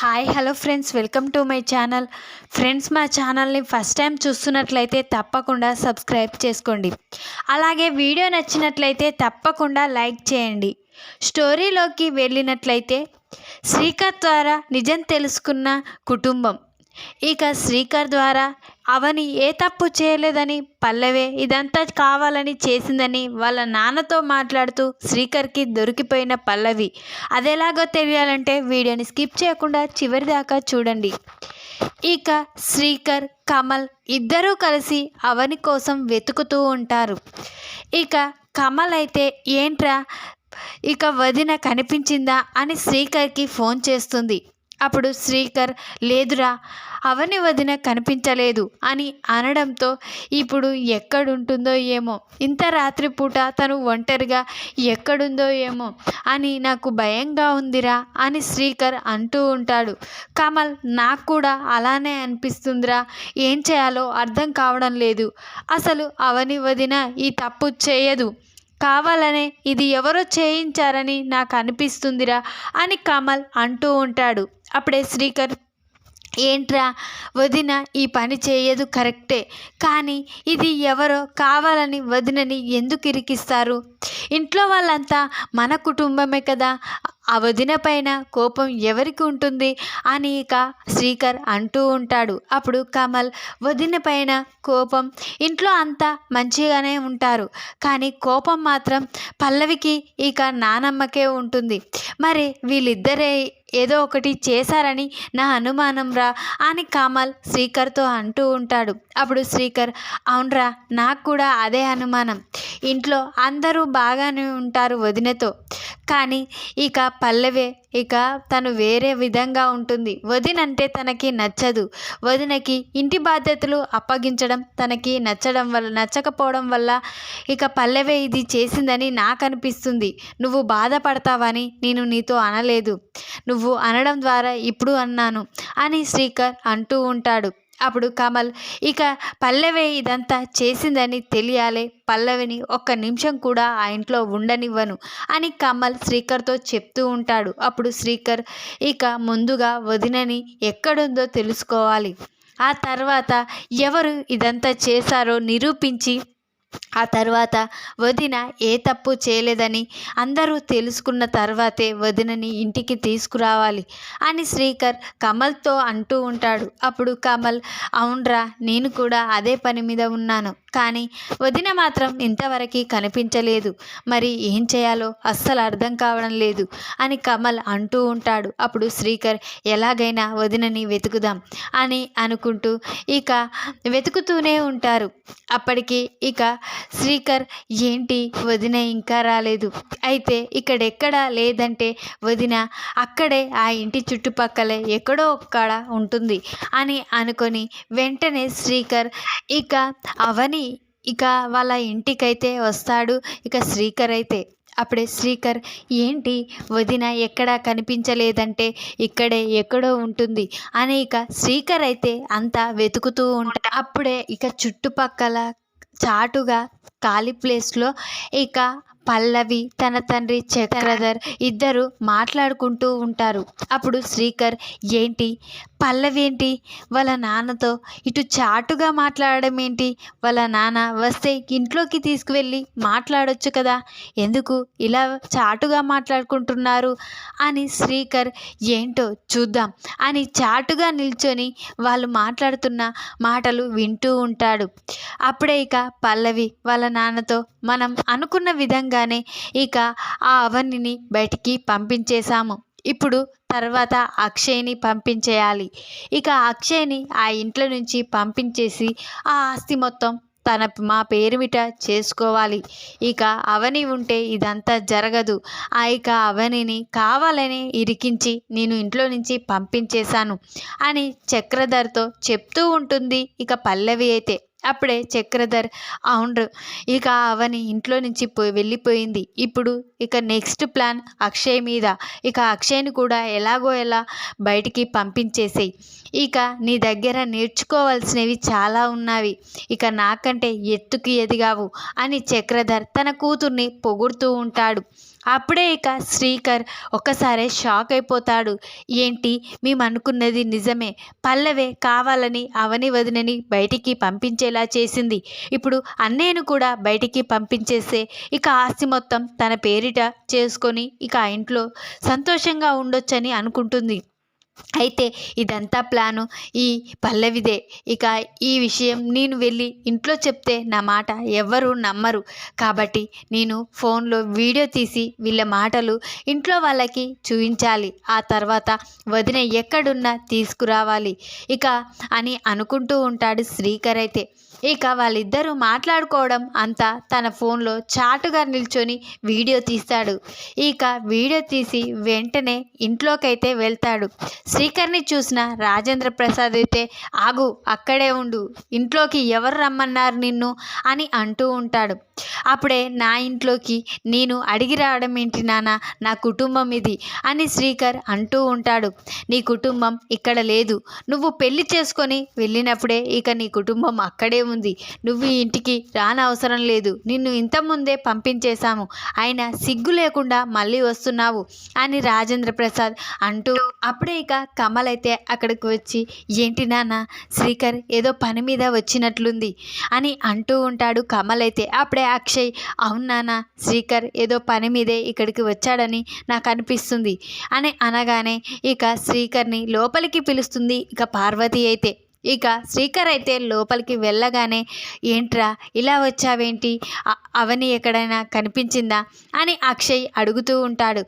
Hi hello friends welcome to my channel friends మా ఛానల్ని first time చూస్తున్నట్లయితే తప్పకుండా సబ్స్క్రైబ్ చేసుకోండి. అలాగే వీడియో నచ్చినట్లయితే తప్పకుండా లైక్ చేయండి. స్టోరీలోకి వెళ్ళినట్లయితే శ్రీకర్ ద్వారా నిజం తెలుసుకున్న కుటుంబం. ఇక శ్రీకర్ ద్వారా అవని ఏ తప్పు చేయలేదని పల్లవే ఇదంతా కావాలని చేసిందని వాళ్ళ నాన్నతో మాట్లాడుతూ శ్రీకర్కి దొరికిపోయిన పల్లవి. అదెలాగో తెలియాలంటే వీడియోని స్కిప్ చేయకుండా చివరి దాకా చూడండి. ఇక శ్రీకర్ కమల్ ఇద్దరూ కలిసి అవని కోసం వెతుకుతూ ఉంటారు. ఇక కమల్ అయితే ఏంట్రా? ఇక వదిన కనిపించిందా? అని శ్రీకర్కి ఫోన్ చేస్తుంది. అప్పుడు శ్రీకర్ లేదురా అవని వదిన కనిపించలేదు అని అనడంతో ఇప్పుడు ఎక్కడుంటుందో ఏమో ఇంత రాత్రిపూట తను ఒంటరిగా ఎక్కడుందో ఏమో అని నాకు భయంగా ఉందిరా అని శ్రీకర్ అంటూ ఉంటాడు. కమల్ నాకు కూడా అలానే అనిపిస్తుందిరా ఏం చేయాలో అర్థం కావడం లేదు. అసలు అవని వదిన ఈ తప్పు చేయదు. కావాలనే ఇది ఎవరో చేయించారని నాకు అనిపిస్తుందిరా అని కమల్ అంటూ ఉంటాడు. అప్పుడే శ్రీకర్ ఏంట్రా వదిన ఈ పని చేయదు కరెక్టే కానీ ఇది ఎవరో కావాలని వదినని ఎందుకు ఇరికిస్తారు? ఇంట్లో వాళ్ళంతా మన కుటుంబమే కదా ఆ వదిన పైన కోపం ఎవరికి ఉంటుంది? అని ఇక శ్రీకర్ అంటూ ఉంటాడు. అప్పుడు కమల్ వదిన పైన కోపం ఇంట్లో అంతా మంచిగానే ఉంటారు. కానీ కోపం మాత్రం పల్లవికి ఇక నానమ్మకే ఉంటుంది. మరి వీళ్ళిద్దరే ఏదో ఒకటి చేశారని నా అనుమానం రా అని కమల్ శ్రీకర్తో అంటూ ఉంటాడు. అప్పుడు శ్రీకర్ అవునరా నాకు కూడా అదే అనుమానం. ఇంట్లో అందరూ బాగానే ఉంటారు వదినతో. కానీ ఇక పల్లవే. ఇక తను వేరే విధంగా ఉంటుంది. వదినంటే తనకి నచ్చదు. వదినకి ఇంటి బాధ్యతలు అప్పగించడం తనకి నచ్చడం వల్ల నచ్చకపోవడం వల్ల ఇక పల్లవే ఇది చేసిందని నాకు అనిపిస్తుంది నువ్వు బాధపడతావని నేను నీతో అనలేదు. నువ్వు అనడం ద్వారా ఇప్పుడు అన్నాను అని శ్రీకర్ అంటూ ఉంటాడు. అప్పుడు కమల్ ఇక పల్లవి ఇదంతా చేసిందని తెలియాలి. పల్లవిని ఒక్క నిమిషం కూడా ఆ ఇంట్లో ఉండనివ్వను అని కమల్ శ్రీకర్తో చెప్తూ ఉంటాడు. అప్పుడు శ్రీకర్ ఇక ముందుగా వదినని ఎక్కడుందో తెలుసుకోవాలి. ఆ తర్వాత ఎవరు ఇదంతా చేశారో నిరూపించి ఆ తర్వాత వదిన ఏ తప్పు చేయలేదని అందరూ తెలుసుకున్న తర్వాతే వదినని ఇంటికి తీసుకురావాలి అని శ్రీకర్ కమల్తో అంటూ ఉంటాడు. అప్పుడు కమల్ అవునరా నేను కూడా అదే పని మీద ఉన్నాను. కానీ వదిన మాత్రం ఇంతవరకు కనిపించలేదు. మరి ఏం చేయాలో అస్సలు అర్థం కావడం లేదు అని కమల్ అంటూ ఉంటాడు. అప్పుడు శ్రీకర్ ఎలాగైనా వదినని వెతుకుదాం అని అనుకుంటూ ఇక వెతుకుతూనే ఉంటారు. అప్పటికి ఇక శ్రీకర్ ఏంటి? వదిన ఇంకా రాలేదు. అయితే ఇక్కడెక్కడ లేదంటే వదిన అక్కడే ఆ ఇంటి చుట్టుపక్కలే ఎక్కడో ఒక్కడ ఉంటుంది అని అనుకొని వెంటనే శ్రీకర్ ఇక అవని ఇక వాళ్ళ ఇంటికైతే వస్తాడు ఇక శ్రీకర్ అయితే. అప్పుడే శ్రీకర్ ఏంటి? వదిన ఎక్కడా కనిపించలేదంటే ఇక్కడే ఎక్కడో ఉంటుంది అని ఇక శ్రీకర్ అయితే అంతా వెతుకుతూ ఉంటా. అప్పుడే ఇక చుట్టుపక్కల చాటుగా ఖాళీ ప్లేస్లో ఇక పల్లవి తన తండ్రి చక్రధర్ ఇద్దరు మాట్లాడుకుంటూ ఉంటారు. అప్పుడు శ్రీకర్ ఏంటి? పల్లవి ఏంటి? వాళ్ళ నాన్నతో ఇటు చాటుగా మాట్లాడడం ఏంటి? వాళ్ళ నాన్న వస్తే ఇంట్లోకి తీసుకువెళ్ళి మాట్లాడొచ్చు కదా? ఎందుకు ఇలా చాటుగా మాట్లాడుకుంటున్నారు? అని శ్రీకర్ ఏంటో చూద్దాం అని చాటుగా నిల్చొని వాళ్ళు మాట్లాడుతున్న మాటలు వింటూ ఉంటాడు. అప్పుడే ఇక పల్లవి వాళ్ళ నాన్నతో మనం అనుకున్న విధంగానే ఇక ఆ అవనిని బయటికి పంపించేశాము. ఇప్పుడు తర్వాత అక్షయ్ని పంపించేయాలి. ఇక అక్షయ్ని ఆ ఇంట్లో నుంచి పంపించేసి ఆ ఆస్తి మొత్తం తన మా పేరుమిట చేసుకోవాలి. ఇక అవని ఉంటే ఇదంతా జరగదు. ఆ ఇక అవనిని కావాలని ఇరికించి నేను ఇంట్లో నుంచి పంపించేశాను అని చక్రధర్తో చెప్తూ ఉంటుంది ఇక పల్లవి అయితే. అప్పుడే చక్రధర్ అవును ఇక అవని ఇంట్లో నుంచి వెళ్ళిపోయింది. ఇప్పుడు ఇక నెక్స్ట్ ప్లాన్ అక్షయ్ మీద. ఇక అక్షయ్ని కూడా ఎలాగో ఎలా బయటికి పంపించేసేయి. ఇక నీ దగ్గర నేర్చుకోవాల్సినవి చాలా ఉన్నవి. ఇక నాకంటే ఎత్తుకి ఎదిగావు అని చక్రధర్ తన కూతుర్ని పొగుడుతూ ఉంటాడు. అప్పుడే ఇక శ్రీకర్ ఒక్కసారే షాక్ అయిపోతాడు. ఏంటి? మేము అనుకున్నది నిజమే. పల్లవే కావాలని అవని వదినని బయటికి పంపించేలా చేసింది. ఇప్పుడు అన్నయ్యను కూడా బయటికి పంపించేస్తే ఇక ఆస్తి మొత్తం తన పేరిట చేసుకొని ఇక ఆ ఇంట్లో సంతోషంగా ఉండొచ్చని అనుకుంటుంది. అయితే ఇదంతా ప్లాను. ఈ పల్లవిదే. ఇక ఈ విషయం నేను వెళ్ళి ఇంట్లో చెప్తే నా మాట ఎవ్వరూ నమ్మరు. కాబట్టి నేను ఫోన్లో వీడియో తీసి వీళ్ళ మాటలు ఇంట్లో వాళ్ళకి చూపించాలి. ఆ తర్వాత వదిన ఎక్కడున్నా తీసుకురావాలి. ఇక అని అనుకుంటూ ఉంటాడు శ్రీకర్ అయితే. ఇక వాళ్ళిద్దరూ మాట్లాడుకోవడం అంతా తన ఫోన్లో చాటుగా నిల్చొని వీడియో తీస్తాడు. ఇక వీడియో తీసి వెంటనే ఇంట్లోకైతే వెళ్తాడు. శ్రీకర్ని చూసిన రాజేంద్ర ప్రసాద్ అయితే ఆగు అక్కడే ఉండు. ఇంట్లోకి ఎవరు రమ్మన్నారు నిన్ను? అని అంటూ ఉంటాడు. అప్పుడే నా ఇంట్లోకి నేను అడిగి రావడం ఏంటి నాన్న? నా కుటుంబం ఇది అని శ్రీకర్ అంటూ ఉంటాడు. నీ కుటుంబం ఇక్కడ లేదు. నువ్వు పెళ్ళి చేసుకొని వెళ్ళినప్పుడే ఇక నీ కుటుంబం అక్కడే ఉంది. నువ్వు ఈ ఇంటికి రానవసరం లేదు. నిన్ను ఇంతకుముందే పంపించేశాము. ఆయన సిగ్గు లేకుండా మళ్ళీ వస్తున్నావు అని రాజేంద్ర ప్రసాద్ అంటూ అప్పుడే ఇక కమల్ అయితే అక్కడికి వచ్చి ఏంటి నాన్న? శ్రీకర్ ఏదో పని మీద వచ్చినట్లుంది అని అంటూ ఉంటాడు కమల్ అయితే. అప్పుడే అక్షయ్ అవును నాన్న శ్రీకర్ ఏదో పని మీదే ఇక్కడికి వచ్చాడని నాకు అనిపిస్తుంది అని అనగానే ఇక శ్రీకర్ని లోపలికి పిలుస్తుంది ఇక పార్వతి అయితే. ఇక శ్రీకర్ అయితే లోపలికి వెళ్ళగానే ఏంట్రా ఇలా వచ్చావేంటి? అవని ఎక్కడైనా కనిపించిందా? అని అక్షయ్ అడుగుతూ ఉంటాడు.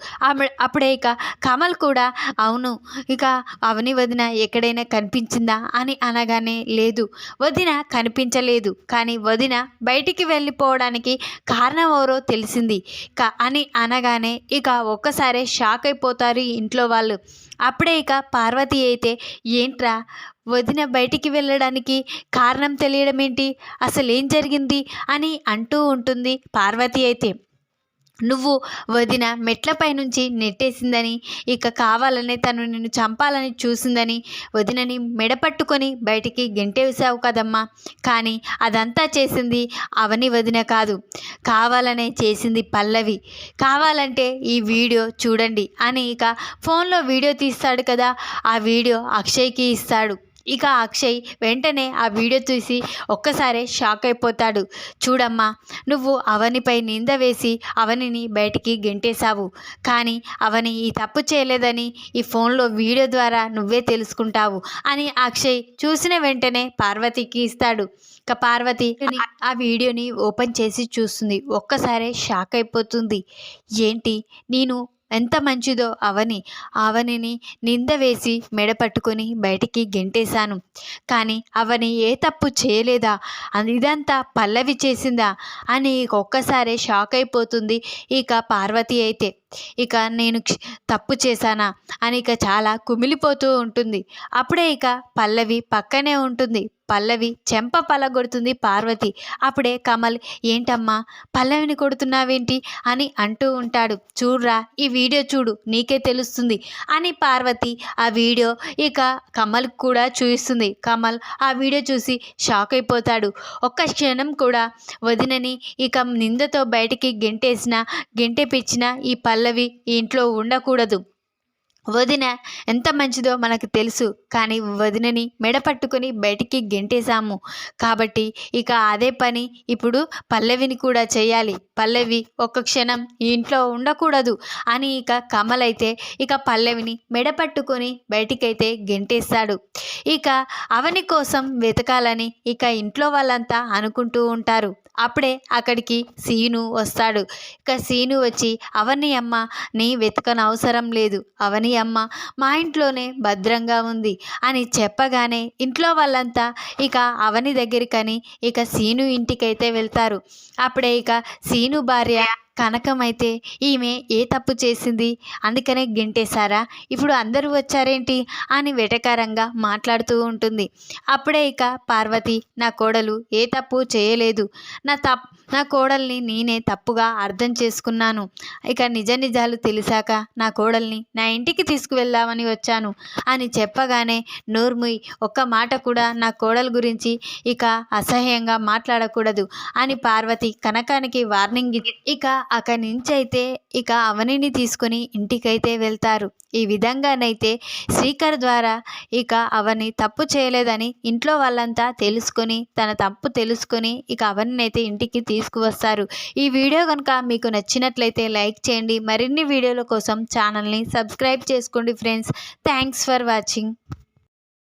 అప్పుడే ఇక కమల్ కూడా అవును ఇక అవని వదిన ఎక్కడైనా కనిపించిందా? అని అనగానే లేదు వదిన కనిపించలేదు. కానీ వదిన బయటికి వెళ్ళిపోవడానికి కారణం ఎవరో తెలిసింది. క అని అనగానే ఇక ఒక్కసారే షాక్ అయిపోతారు ఇంట్లో వాళ్ళు. అప్పుడే ఇక పార్వతి అయితే ఏంట్రా వదిన బయటికి వెళ్ళడానికి కారణం తెలియడం ఏంటి? అసలు ఏం జరిగింది? అని అంటూ ఉంటుంది పార్వతి అయితే. నువ్వు వదిన మెట్లపై నుంచి నెట్టేసిందని ఇక కావాలనే తను నిన్ను చంపాలని చూసిందని వదినని మెడపట్టుకొని బయటికి గెంటేసావు కదమ్మా. కానీ అదంతా చేసింది అవని వదిన కాదు. కావాలనే చేసింది పల్లవి. కావాలంటే ఈ వీడియో చూడండి అని ఇక ఫోన్లో వీడియో తీస్తాడు కదా ఆ వీడియో అక్షయ్కి ఇస్తాడు. ఇక అక్షయ్ వెంటనే ఆ వీడియో చూసి ఒక్కసారే షాక్ అయిపోతాడు. చూడమ్మా నువ్వు అవనిపై నింద వేసి అవనిని బయటికి గెంటేశావు. కానీ అవని ఈ తప్పు చేయలేదని ఈ ఫోన్లో వీడియో ద్వారా నువ్వే తెలుసుకుంటావు అని అక్షయ్ చూసిన వెంటనే పార్వతికి ఇస్తాడు. ఇక పార్వతి ఆ వీడియోని ఓపెన్ చేసి చూస్తుంది. ఒక్కసారే షాక్ అయిపోతుంది. ఏంటి? నేను ఎంత మంచిదో అవని అవనిని నింద వేసి మెడ పట్టుకొని బయటికి గెంటేశాను. కానీ అవని ఏ తప్పు చేయలేదా? ఇదంతా పల్లవి చేసిందా? అని ఒక్కసారే షాక్ అయిపోతుంది ఇక పార్వతి అయితే. ఇక నేను క్ష- తప్పు చేశానా? అని ఇక చాలా కుమిలిపోతూ ఉంటుంది. అప్పుడే ఇక పల్లవి పక్కనే ఉంటుంది. పల్లవి చెంప పలగొడుతుంది పార్వతి. అప్పుడే కమల్ ఏంటమ్మా పల్లవిని కొడుతున్నావేంటి? అని అంటూ ఉంటాడు. చూడ్రా ఈ వీడియో చూడు నీకే తెలుస్తుంది అని పార్వతి ఆ వీడియో ఇక కమల్ కూడా చూపిస్తుంది. కమల్ ఆ వీడియో చూసి షాక్ అయిపోతాడు. ఒక్క క్షణం కూడా వదినని ఇక నిందతో బయటికి గెంటేసిన గెంటెపిచ్చిన ఈ పల్లవి ఇంట్లో ఉండకూడదు. వదిన ఎంత మంచిదో మనకు తెలుసు కానీ వదినని మెడ పట్టుకొని బయటికి గెంటేశాము. కాబట్టి ఇక అదే పని ఇప్పుడు పల్లవిని కూడా చేయాలి. పల్లవి ఒక్క క్షణం ఇంట్లో ఉండకూడదు అని ఇక కమలైతే ఇక పల్లవిని మెడ పట్టుకొని బయటికైతే గెంటేస్తాడు. ఇక అవని కోసం వెతకాలని ఇక ఇంట్లో వాళ్ళంతా అనుకుంటూ ఉంటారు. అప్పుడే అక్కడికి సీను వస్తాడు. ఇక సీను వచ్చి అవని అమ్మ నీ వెతకనవసరం లేదు. అవని అమ్మ మా ఇంట్లోనే భద్రంగా ఉంది అని చెప్పగానే ఇంట్లో వాళ్ళంతా ఇక అవని దగ్గరికని ఇక సీను ఇంటికైతే వెళ్తారు. అప్పుడే ఇక సీను భార్య కనకమైతే ఈమె ఏ తప్పు చేసింది? అందుకనే గెంటేశారా? ఇప్పుడు అందరూ వచ్చారేంటి? అని వెటకారంగా మాట్లాడుతూ ఉంటుంది. అప్పుడే ఇక పార్వతి నా కోడలు ఏ తప్పు చేయలేదు. నా తప్ నా కోడల్ని నేనే తప్పుగా అర్థం చేసుకున్నాను. ఇక నిజ నిజాలు తెలిసాక నా కోడల్ని నా ఇంటికి తీసుకువెళ్దామని వచ్చాను అని చెప్పగానే నోర్ముయ్ ఒక్క మాట కూడా నా కోడలు గురించి ఇక అసహ్యంగా మాట్లాడకూడదు అని పార్వతి కనకానికి వార్నింగ్ ఇక అక్కడి నుంచి అయితే ఇక అవనిని తీసుకుని ఇంటికైతే వెళ్తారు. ఈ విధంగానైతే శ్రీకర్ ద్వారా ఇక అవని తప్పు చేయలేదని ఇంట్లో వాళ్ళంతా తెలుసుకొని తన తప్పు తెలుసుకొని ఇక అవన్నీ అయితే ఇంటికి తీసుకువస్తారు. ఈ వీడియో కనుక మీకు నచ్చినట్లయితే లైక్ చేయండి. మరిన్ని వీడియోల కోసం ఛానల్ని సబ్స్క్రైబ్ చేసుకోండి ఫ్రెండ్స్. Thanks for watching.